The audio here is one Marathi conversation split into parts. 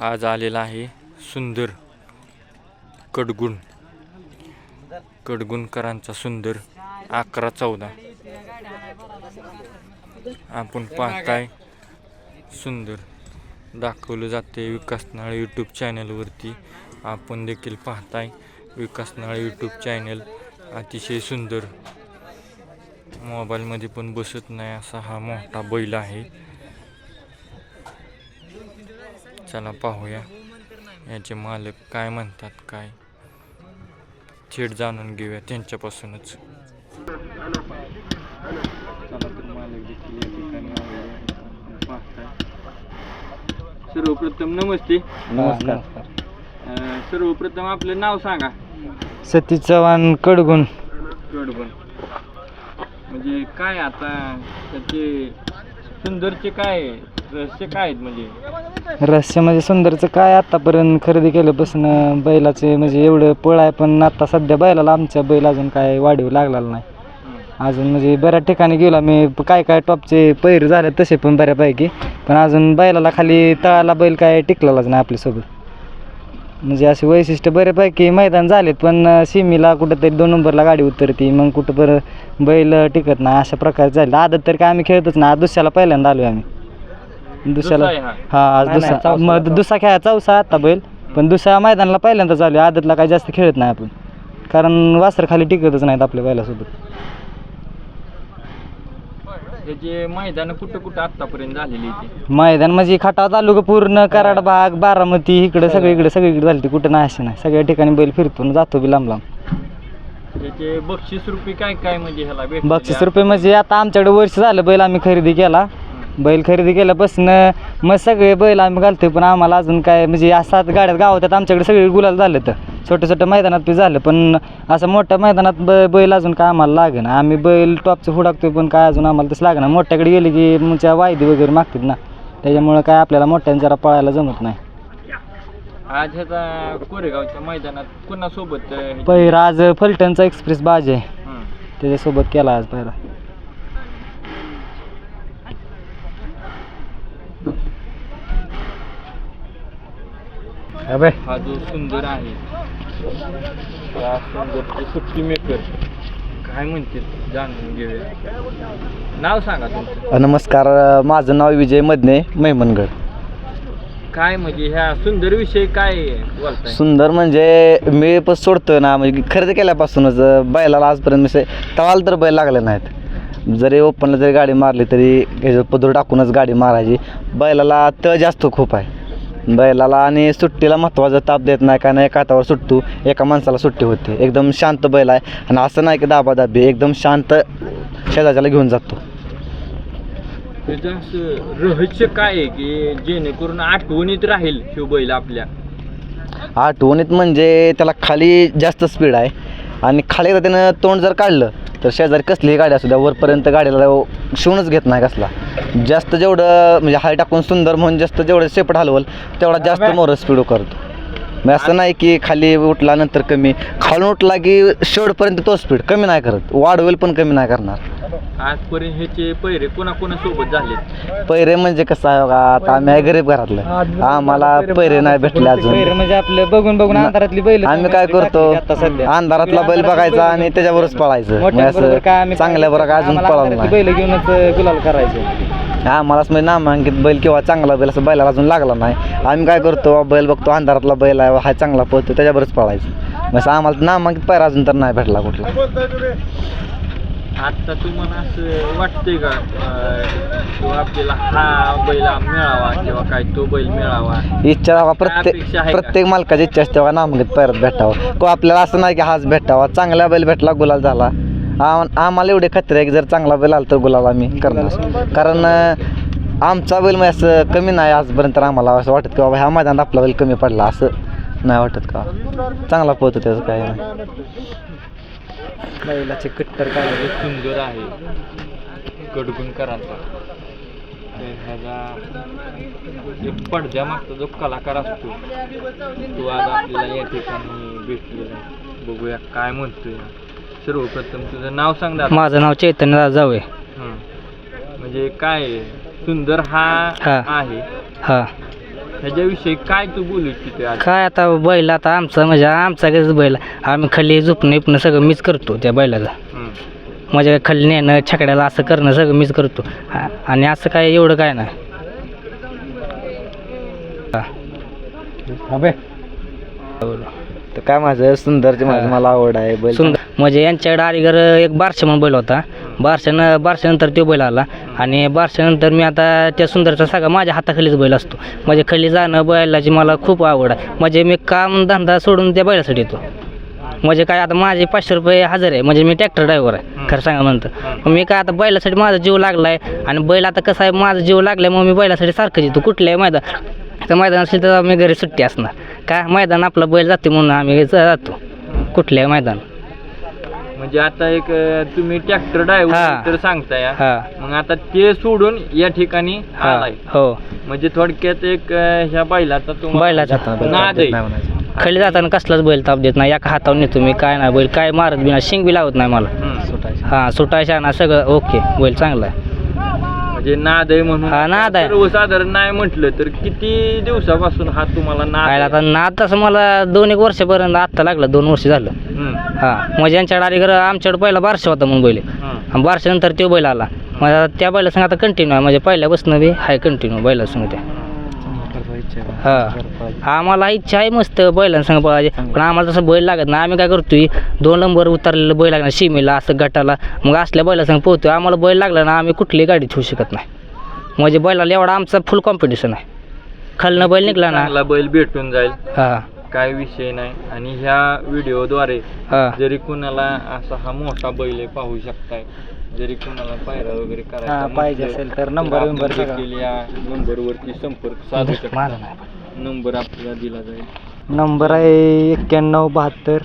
आज आलेला आहे सुंदर कडगुण. कडगुणकरांचा सुंदर अकरा चौदा. आपण पाहताय सुंदर दाखवलं जाते विकासनाळ यूट्यूब चॅनलवरती आपण देखील पाहताय विकासनाळ यूट्यूब चॅनल अतिशय सुंदर. मोबाईलमध्ये पण बसत नाही असा हा मोठा बैल आहे. चला पाहूया. याचे मालक काय म्हणतात काय? थेट जाणून घेऊया त्यांच्यापासूनच. सर्वप्रथम नमस्ते. नमस्कार. अं, सर्वप्रथम आपलं नाव सांगा. सतीश चव्हाण कडगुण कडबन म्हणजे काय आता त्याचे सुंदरचे काय रहस्य काय आहेत म्हणजे? रहस्य म्हणजे सुंदरचं काय आतापर्यंत खरेदी केल्यापासून बैलाचे म्हणजे एवढं पळ आहे पण आता सध्या बैलाला आमच्या बैल अजून काय वाढीव लागलेला नाही. अजून म्हणजे बऱ्याच ठिकाणी गेलो मी काय काय टॉपचे पैर झाले तसे पण बऱ्यापैकी. पण अजून बैलाला खाली तळाला बैल काय टिकलेलाच नाही आपल्यासोबत. म्हणजे असे वैशिष्ट्य बऱ्यापैकी मैदान झालेत पण सिमीला कुठंतरी दोन नंबरला गाडी उतरती मग कुठं बरं बैल टिकत नाही अशा प्रकारे झाले. आदत तर काय आम्ही खेळतच नाही दुसऱ्याला पहिल्यांदा आलो आम्ही. दुसऱ्याला दुसरा आहे हा. आज नाही, नाही, दुसरा चौसा मग दुसरा खेळा चौसा आता बैल. पण दुसऱ्या मैदानाला पहिल्यांदा चालू आहे. आदतला काय जास्त खेळत नाही आपण. कारण वासर खाली टिकतच नाहीत आपल्या बैलासोबत. त्याचे मैदान कुठं कुठं आतापर्यंत झालेली होती मैदान म्हणजे खटाव तालुका पूर्ण कराड भाग बारामती इकडं सगळीकडे सगळीकडे झाली कुठं नाही असे नाही. सगळ्या ठिकाणी बैल फिरतो. आणि जातो बी लांब लांब. त्याचे बक्षीस रुपये काय काय म्हणजे ह्याला बक्षीस रुपये म्हणजे आता आमच्याकडे वर्ष झालं बैल आम्ही खरेदी केला. बैल खरेदी केल्यापासून मग सगळे बैल आम्ही घालतोय पण आम्हाला अजून काय म्हणजे या सात गाड्यात गावात आमच्याकडे सगळे गुलाल झाले तर छोट्या छोट्या मैदानात बी झालं पण असं मोठ्या मैदानात ब बैल अजून काय आम्हाला लागेना. आम्ही बैल टॉपचं हुडाकतोय पण काय अजून आम्हाला तसं लागणार मोठ्याकडे गेले की तुमच्या वायदी वगैरे मागतात ना. त्याच्यामुळं काय आपल्याला मोठ्याने जरा पळायला जमत नाही. आज ह्याचा कोरेगावच्या मैदानात कोणासोबत अं, पहिला आज फलटणचा एक्सप्रेस बाज आहे. त्याच्यासोबत केला आज पहिला हा जो सुंदर आहे. त्या सुंदरचे सुट्टी मेकर काय म्हणते जाणून घेऊया. नाव सांगा तुमचं. नमस्कार. माझं नाव विजय मदने मेहमनगड. काय म्हणजे ह्या सुंदर विषयी काय बोलताय? सुंदर म्हणजे मी पण सोडतो ना म्हणजे खरेदी केल्यापासूनच बैलाला आजपर्यंत म्हणजे तवाला तर बैल लागले नाहीत. जरी ओपनला जरी गाडी मारली तरी पदर टाकूनच गाडी मारायची. बैलाला तळ जास्त खूप आहे. बैलाला आणि सुट्टीला महत्त्वाचा ताप देत नाही नाही एका हातावर सुट्टू एका माणसाला सुट्टी होते. एकदम शांत बैल आहे. आणि असं नाही की दाबादाबी एकदम शांत शेजाच्याला घेऊन जातो. त्याचं असं रहस्य काय आहे की जेणेकरून आठवणीत राहील शिव बैल आपल्या? आठवणीत म्हणजे त्याला खाली जास्त स्पीड आहे. आणि खाली एकदा त्यानं तोंड जर काढलं तर शेजारी कसलीही गाडी असू द्या वरपर्यंत गाडीला शिवूनच घेत नाही कसला. जास्त जेवढं म्हणजे हाय टाकून सुंदर म्हणून जास्त जेवढं शेपट हलवल तेवढा जास्त मोर स्पीड करतो. मग असं नाही की खाली उठला नंतर कमी. खालून उठला की शेवटपर्यंत तो स्पीड कमी नाही करत. वाढवेल पण कमी नाही करणार. आजपर्यंत ह्याचे पैरे कोणाकोणासोबत पैरे म्हणजे कसं आहे बघा आता आम्ही आहे गरीब घरातलं. आम्हाला पैरे नाही भेटले अजून. म्हणजे आपलं बघून बघून अंधारातली बैल आम्ही काय करतो? अंधारातला बैल बघायचा आणि त्याच्यावरच पळायचं. म्हणजे मोठ्यांबरोबर काय असं आम्ही चांगल्या बरं काय अजून आम्हाला अंधारातली बैल घेऊनच गुलाल करायचे. आम्हालाच म्हणजे नामांकित बैल किंवा चांगला बैल असं बैलाला अजून लागला नाही. आम्ही काय करतो बैल बघतो अंधारातला बैल आहे हा चांगला पळतो त्याच्यावरच पळायचं. मग असं आम्हाला नामांकित पायरा अजून तर नाही भेटला कुठला. आता तुम्हाला असं वाटतंय का किंवा आपल्याला हा बैल मिळावा किंवा काय तो बैल मिळावा? इच्छा बघा प्रत्येक अपेक्षा आहे का? प्रत्येक मालकाची इच्छा असते बघा नामांकित पायरात भेटावं. को आपल्याला असं नाही की हाच भेटावा चांगला बैल भेटला गुलाल झाला. आम्हाला एवढे खात्री आहे की जर चांगला बैल आला तर गुलाल आम्ही करणार. कारण आमचा बैल मग असं कमी नाही आजपर्यंत तर आम्हाला असं वाटत की बाबा ह्या मैदानात आपला बैल कमी पडला असं नाही वाटत का? चांगला पोहतो त्याचं काय नाही. बैलाचे कट्टर काय सुंदर आहे. कडकुणकरांचा करायचा. ह्याचा एक जो कलाकार असतो तो आज आपल्याला या ठिकाणी भेटलेला बघूया काय म्हणतोय. सर्वप्रथम तुझं नाव सांग दादा. माझं नाव चैतन्य जावे हं. म्हणजे काय सुंदर हा हा. आहे. हा. ह्याच्याविषयी काय तू बोलू इच्छिते आज? काय आता बैल आता आमचा म्हणजे आमचा कसं बैल. आम्ही खाली झोपणं इपणं सगळं मीच करतो त्या बैलाचं हं. म्हणजे खाली नेणं छकड्याला असं करणं सगळं मीच करतो. आ- आणि असं काय एवढं काय नाही. तर काय माझं? सुंदरचे माझं मला आवड आहे. बैल सुंदर. म्हणजे यांच्याकडे अलीगर एक बारशे म्हणून बैल होता. बारशानं बारशानंतर तो बैल आला. आणि बारशानंतर मी आता त्या सुंदरचा सगळा माझ्या हाताखालीच बैल असतो. म्हणजे खाली जाणं बैलाची मला खूप आवड आहे. म्हणजे मी काम धंदा सोडून त्या बैलासाठी येतो. म्हणजे काय आता माझे पाचशे रुपये हजार आहे. म्हणजे मी ट्रॅक्टर ड्रायव्हर आहे. खरं सांगा म्हणतं. मी काय आता बैलासाठी माझा जीव लागला आहे आणि बैल आता कसं आहे माझा जीव लागला मग मी बैलासाठी सारखं येतो कुठल्याही मैदान तर मैदान असेल तर आम्ही घरी सुट्टी असणार. काय मैदान आपला बैल जाते म्हणून आम्ही जातो. कुठल्याही मैदान. म्हणजे आता एक अं, तुम्ही ट्रॅक्टर हा. ड्रायव्हर तर सांगताय हा. मग आता ते सोडून या ठिकाणी हा. आलाय. हो. म्हणजे थोडक्यात एक अं, ह्या बैलाचा तुम्हाला बैलाचा नाद आहे. नाही म्हणायचं. खाली जाताना कसलाच बैल ताप देत नाही. एका हातावर नेतो मी काय नाही बैल काय मारत बी नाही शिंग बी लावत नाही मला. हं. हां सुटायच्या ना सगळं ओके. बैल चांगला आहे. म्हणजे नाद आहे म्हणून हा, नाद आहे. सर्वसाधारण नाही म्हटलं तर किती दिवसापासून हा तुम्हाला नाद आहे? आता नाद तसं मला दोन एक वर्षापर्यंत आत्ता लागलं दोन वर्ष झालं हं. हां म्हणजे यांच्याकडे घरं आमच्याकडे पहिला बारशे होता म्हणून बैल हं. आणि बारशानंतर तो बैल आला मग आता त्या बैलासंग आता कंटिन्यू आहे म्हणजे पहिल्यापासून बी आहे कंटिन्यू बैलासंग त्या हा. आम्हाला इच्छा आहे मस्त बैलांसंग पळायचे पण आम्हाला तसं बैल लागत नाही. आम्ही काय करतोय दोन नंबर उतरलेलं बैल लागणार शिमेला असं गटाला. मग असल्या बैलासंग पोहतोय. आम्हाला बैल लागला ना आम्ही कुठली गाडी ठेवू शकत नाही. म्हणजे बैलाला एवढा आमचा फुल कॉम्पिटिशन आहे. खालनं बैल निघला ना. बैल भेटून जाईल. हा. काय विषय नाही. आणि ह्या व्हिडिओद्वारे हा. जरी कुणाला असा हा मोठा बैल पाहू शकताय. जरी कुणाला पायरा वगैरे करायचा पाहिजे म्हटलं असेल तर नंबर आपण बिंबर सगळं. देखील या नंबरवरती संपर्क साधू शकता. नाही नंबर आपल्याला दिला जाईल. नंबर आहे एक्क्याण्णव बहात्तर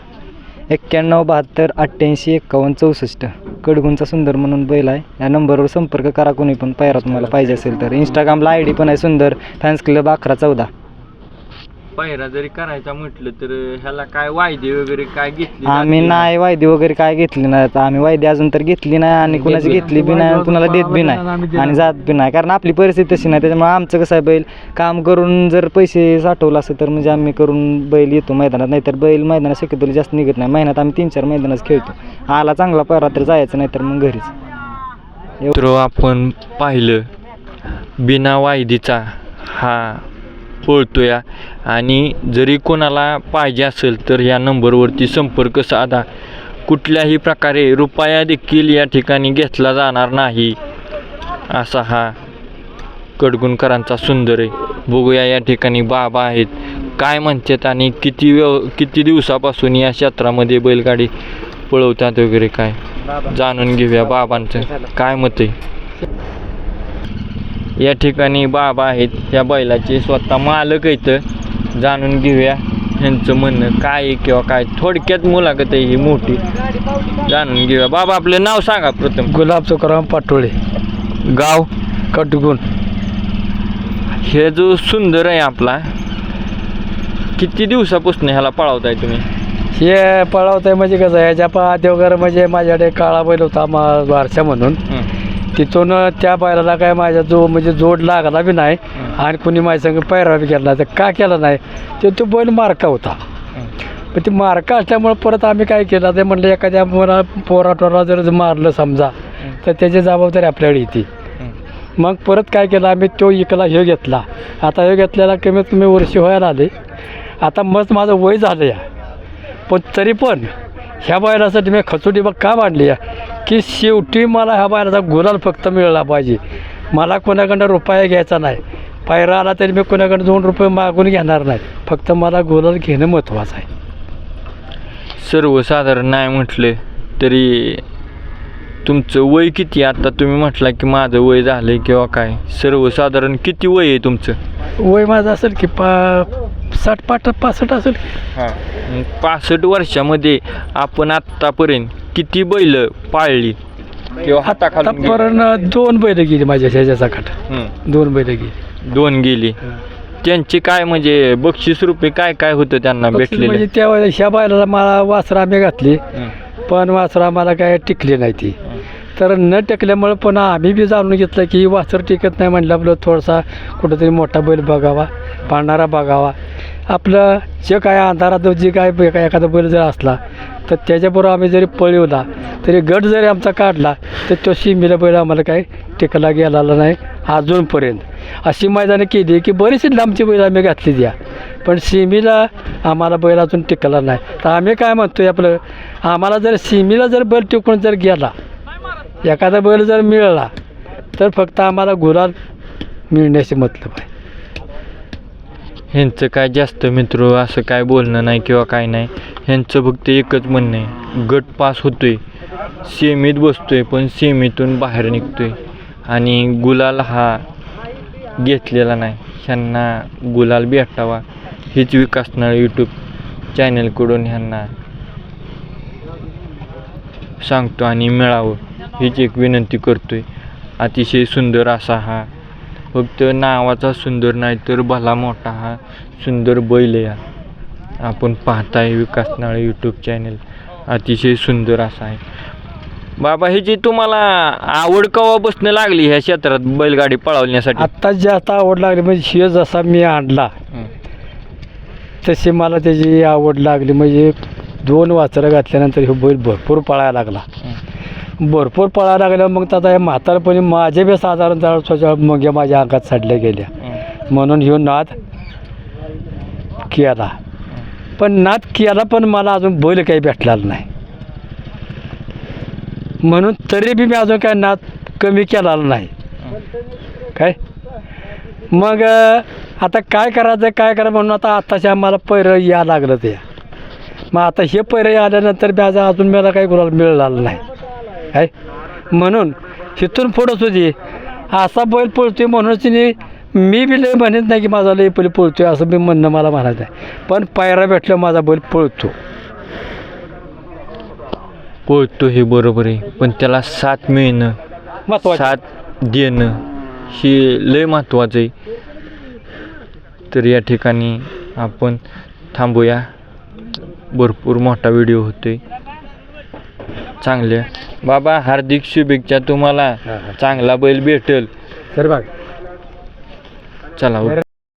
एक्क्याण्णव बहात्तर अठ्ठ्याऐंशी एक्कावन्न चौसष्ट. कडगुंचा सुंदर म्हणून बैल आहे. या नंबरवर संपर्क करा कोणी पण पायरा तुम्हाला पाहिजे असेल तर. इंस्टाग्रामला आय डी पण आहे सुंदर. फॅन्स क्लब अकरा चौदा. पायरा जरी करायचा म्हटलं तर ह्याला काय वायदे वगैरे काय घेतली आम्ही जाते? नाही वायदे वगैरे काय घेतली नाही आता आम्ही वायदे अजून तर घेतली नाही आणि कुणाची घेतली बी नाही कुणाला देत बी नाही आणि जात बी नाही. कारण आपली परिस्थिती तशी नाही. त्याच्यामुळे आमचं कसं आहे बैल काम करून जर पैसे साठवलं असं तर म्हणजे आम्ही करून बैल येतो मैदानात. नाहीतर बैल मैदानात शक्यतो जास्त निघत नाही. महिन्यात आम्ही तीन चार मैदानात खेळतो. आला चांगला परा तर जायचं नाही तर मग घरीच. तर आपण पाहिलं बिना वायदीचा हा पळतोय. आणि जरी कोणाला पाहिजे असेल तर या नंबरवरती संपर्क साधा. कुठल्याही प्रकारे रुपया देखील या ठिकाणी घेतला जाणार नाही. असा हा कडगुणकरांचा सुंदर आहे. बघूया या ठिकाणी बाबा आहेत. काय म्हणतात आणि किती व्यव किती दिवसापासून या क्षेत्रामध्ये बैलगाडी पळवतात वगैरे काय? जाणून घेऊया बाबांचं. काय मत आहे? या ठिकाणी बाबा आहेत. या बैलाचे स्वतः मालक आहेत. जाणून घेऊया ह्यांचं म्हणणं काय आहे किंवा काय. थोडक्यात मुलाखत आहे ही मोठी. जाणून घेऊया. बाबा आपलं नाव सांगा प्रथम. गुलाब तुकाराम पाटोळे. गाव? कटगुण. हे जो सुंदर आहे आपला किती दिवसापासून ह्याला पळवताय तुम्ही? हे पळवत आहे म्हणजे कसं आहे ह्याच्या पा वगैरे म्हणजे माझ्याकडे काळा बैल होता मा वारसा म्हणून. तिथून त्या बैलाला काय माझ्या जो म्हणजे जोड लागला बी नाही आणि कुणी माझ्या संग पैरा बी केला तर का केला नाही? ते तो बैल मार्का होता. पण ती मार्का असल्यामुळं परत आम्ही काय केलं ते म्हणलं एखाद्या पोरा पोराटोरा जर मारलं समजा तर त्याची जबाबदारी आपल्याकडे येते. मग परत काय केलं आम्ही तो इकला हे घेतला. आता हे घेतलेला कमीत कमी वर्षी व्हायला आले. आता मस्त माझं वय झालं या. पण तरी पण ह्या बैलासाठी मी खचोटी बघ का मांडली आहे की शेवटी मला ह्या बैलाचा गुलाल फक्त मिळाला पाहिजे. मला कोणाकडनं रुपया घ्यायचा नाही. पायरा आला तरी मी कोणाकडे दोन रुपये मागून घेणार नाही. फक्त मला गुलाल घेणं महत्त्वाचं आहे. सर्वसाधारण नाही म्हटलं तरी तुमचं वय किती? आता तुम्ही म्हटलं की माझं वय झालं किंवा काय? सर्वसाधारण किती वय आहे तुमचं? वय माझं असेल की पा साठ पाठ पासष्ट असेल मग पासष्ट वर्षामध्ये आपण आत्तापर्यंत किती बैल पाळली? किंवा हाताखालून गेली? आतापर्यंत दोन बैल गेली माझ्या ह्याच्यासाठी हं. दोन बैल गेली. दोन गेली. त्यांचे काय म्हणजे बक्षीस रुपये काय काय होतं त्यांना भेटलेले? म्हणजे त्या वेळेला ह्या बैलाला मला वासरं आम्ही घातली पण वासरं आम्हाला काय टिकली नाही ती. तर न टेकल्यामुळं पण आम्ही बी जाणून घेतलं की वासर टिकत नाही म्हटलं आपलं थोडासा कुठंतरी मोठा बैल बघावा पाळणारा बघावा. आपलं जे काय अंधारात जे काय एखादा बैल जर असला तर त्याच्याबरोबर आम्ही जरी पळवला तरी गट जरी आमचा काढला तर तो शिमीला बैल आम्हाला काही टिकला गेलेला नाही अजूनपर्यंत. अशी मैदानं केली की बरीचशी लांबची बैल आम्ही घातली द्या पण सिमीला आम्हाला बैल अजून टिकला नाही. तर आम्ही काय म्हणतोय आपलं आम्हाला जर सिमीला जर बैल टिकून जर गेला एखादा बैल जर मिळाला तर फक्त आम्हाला गुलाल मिळण्याचे मतलब आहे. ह्यांचं काय जास्त मित्र असं काय बोलणं नाही किंवा काय नाही. ह्यांचं फक्त एकच म्हणणं आहे गट पास होतो आहे सेमीत आहे पण सेमीतून बाहेर निघतो आहे आणि गुलाल हा घेतलेला नाही. ह्यांना गुलाल भेटावा हीच विकासनाळ यूट्यूब चॅनलकडून ह्यांना सांगतो आणि मिळावं हीच एक विनंती करतो आहे अतिशय सुंदर असा हा फक्त नावाचा सुंदर नाही तर भला मोठा हा सुंदर बैल आहे हा. आपण पाहताय विकास नाळे यूट्यूब चॅनल अतिशय सुंदर असा आहे. बाबा ह्याची तुम्हाला आवड कवा बसणं लागली ह्या क्षेत्रात बैलगाडी पळवण्यासाठी? आत्ता जास्त आवड लागली म्हणजे शिव जसा मी आणला हं. तशी मला त्याची आवड लागली. म्हणजे दोन वाचरं घातल्यानंतर हे बैल भरपूर पळायला लागला. भरपूर पळायला लागल्यावर मग आता या म्हातारपणी माझे बी साधारण स्वतः मग माझ्या अंगात साडल्या गेल्या. हं. म्हणून ह्यो नाद केला. पण नाद केला पण मला अजून बैल काही भेटलेला नाही. म्हणून तरी बी मी अजून काय नाद कमी केलेला नाही. काय? मग आता काय करायचं काय करायचं म्हणून आता आत्ताच्या आम्हाला पैरं या लागलं ते. मग आता हे पैरं आल्यानंतर बी आज अजून मला काही गुलाल मिळालं नाही. काय म्हणून इथून पुढं सुधी असा बैल पळतोय म्हणून तिने मी बी लय म्हणत नाही की माझा लय बैल पळतोय असं मी म्हणणं मला म्हणायचं आहे पण पायरा भेटल्यावर माझा बैल पळतो. पळतो हे बरोबर आहे. पण त्याला साथ मिळणं महत्वाचं. साथ देणं हे लय महत्त्वाचं आहे. तर या ठिकाणी आपण थांबूया. भरपूर मोठा व्हिडिओ होतोय. चांगल्या बाबा हार्दिक शुभेच्छा तुम्हाला. चांगला बैल भेटेल. तर बघ. चला.